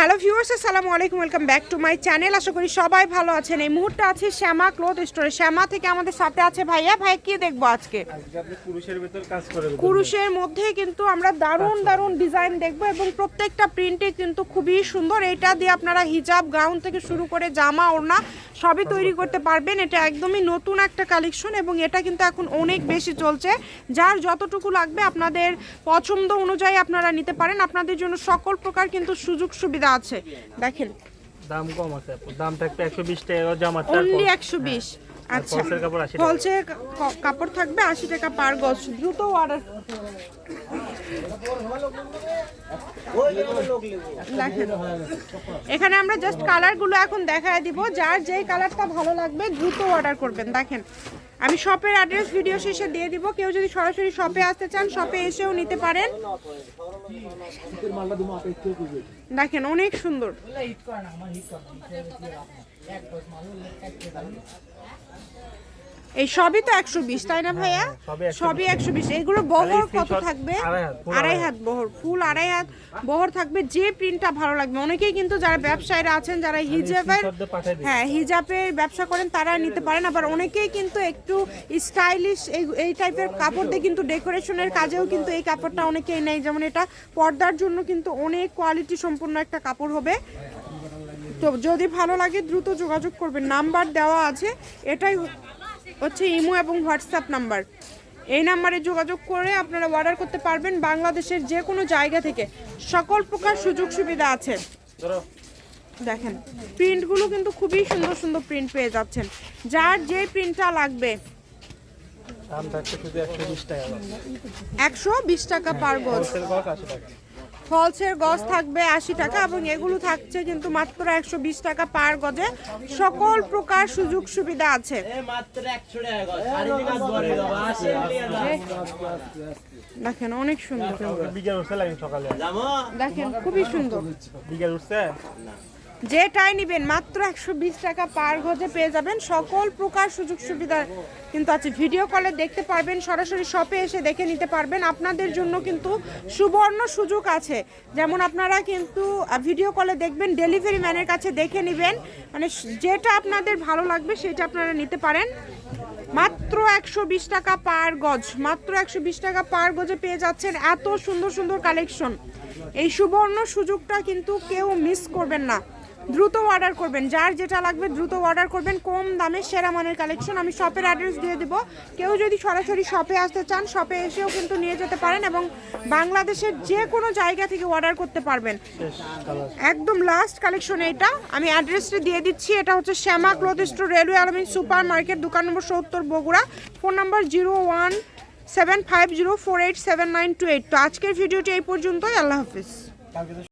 Hello viewers আসসালামু আলাইকুম welcome back to my channel. আশা করি সবাই ভালো আছেন। এই মুহূর্তে আছে শ্যামা ক্লোথ স্টোরে। শ্যামা থেকে আমাদের সাথে আছে ভাইয়া। ভাই কি দেখব আজকে? আজকে আপনি পুরুষের ভেতর কাজ করে দেবেন। কুরুশের মধ্যে কিন্তু আমরা দারুণ দারুণ ডিজাইন দেখব এবং প্রত্যেকটা প্রিন্টে কিন্তু খুবই সুন্দর। এটা দিয়ে আপনারা হিজাব গাউন থেকে শুরু করে জামা ওড়না সবই তৈরি করতে পারবেন। এটা একদমই নতুন একটা কালেকশন এবং এটা কিন্তু এখন অনেক বেশি চলছে। যার যতটুকু লাগবে আপনাদের পছন্দ অনুযায়ী আপনারা নিতে পারেন। আপনাদের জন্য সকল প্রকার কিন্তু সুযোগ সুবিধা আছে। দেখেন। দাম কম আছে আপু। দাম থাকবে একশো বিশ টাকা জামাটা অনলি একশো বিশ। আচ্ছা ফলসের কাপড় 80 থাকবে আশি টাকা পার গজ দ্রুত অর্ডার এখানে আমরা জাস্ট কালারগুলো এখন দেখায় দিব যার যেই কালারটা ভালো লাগবে দ্রুত অর্ডার করবেন। দেখেন আমি শপের অ্যাড্রেস ভিডিও শেষে দিয়ে দিব। কেউ যদি সরাসরি শপে আসতে চান শপে এসেও নিতে পারেন। দেখেন, অনেক সুন্দর। এই সবই তো একশো বিশ তাই না ভাইয়া? সবই একশো বিশ। এগুলো বহর কত থাকবে? আড়াই হাত, বহর ফুল আড়াই হাত বহর থাকবে। যে প্রিন্টটা ভালো লাগবে। অনেকেই কিন্তু যারা ব্যবসায়ীরা আছেন যারা হিজাবের। হ্যাঁ হিজাবের ব্যবসা করেন তারা নিতে পারেন। আবার অনেকেই কিন্তু একটু স্টাইলিশ এই এই টাইপের কাপড় দিয়ে কিন্তু ডেকোরেশনের কাজেও কিন্তু এই কাপড়টা অনেকেই নেই যেমন এটা পর্দার জন্য কিন্তু অনেক কোয়ালিটি সম্পূর্ণ একটা কাপড় হবে। তো যদি ভালো লাগে দ্রুত যোগাযোগ করবেন। নাম্বার দেওয়া আছে। এটাই হচ্ছে ইমো এবং হোয়াটসঅ্যাপ নাম্বার। এই নাম্বারে যোগাযোগ করে আপনারা অর্ডার করতে পারবেন বাংলাদেশের যে কোনো জায়গা থেকে। সকল প্রকার সুযোগ সুবিধা আছে। দেখেন প্রিন্টগুলো কিন্তু খুবই সুন্দর সুন্দর প্রিন্ট পেয়ে যাচ্ছেন। যার যে প্রিন্টটা লাগবে। একশো বিশ টাকা। পার গজ ফলসের গজ থাকবে আশি টাকা এবং এগুলো থাকছে কিন্তু মাত্র একশো বিশ টাকা পার গজে। সকল প্রকার সুযোগ সুবিধা আছে। দেখেন অনেক সুন্দর। দেখেন খুবই সুন্দর। উঠছে? যেটাই নেবেন, মাত্র একশো বিশ টাকা পার গজে পেয়ে যাবেন। সকল প্রকার সুযোগ সুবিধা কিন্তু আছে। ভিডিও কলে দেখতে পারবেন, সরাসরি শপে এসে দেখে নিতে পারবেন। আপনাদের জন্য কিন্তু সুবর্ণ সুযোগ আছে। যেমন আপনারা কিন্তু ভিডিও কলে দেখবেন, ডেলিভারি ম্যানের কাছে দেখে নেবেন। মানে যেটা আপনাদের ভালো লাগবে, সেটা আপনারা নিতে পারেন। মাত্র একশো বিশ টাকা পার গজ, মাত্র একশো বিশ টাকা পার গজে পেয়ে যাচ্ছেন এত সুন্দর সুন্দর কালেকশন। এই সুবর্ণ সুযোগটা কিন্তু কেউ মিস করবেন না। দ্রুত অর্ডার করবেন। যার যেটা লাগবে দ্রুত অর্ডার করবেন। কম দামে সেরা মানের কালেকশন আমি শপের অ্যাড্রেস দিয়ে দিব। কেউ যদি সরাসরি শপে আসতে চান শপে এসেও কিন্তু নিয়ে যেতে পারেন এবং বাংলাদেশের যে কোনো জায়গা থেকে অর্ডার করতে পারবেন। একদম লাস্ট কালেকশন এটা আমি অ্যাড্রেসটা দিয়ে দিচ্ছি। এটা হচ্ছে Shyama cloth store railway Alamin super market দোকান নম্বর সত্তর, Bogura. Phone number zero one seven five zero four eight seven nine two eight তো আজকের ভিডিওটি এই পর্যন্তই। আল্লাহ হাফিজ।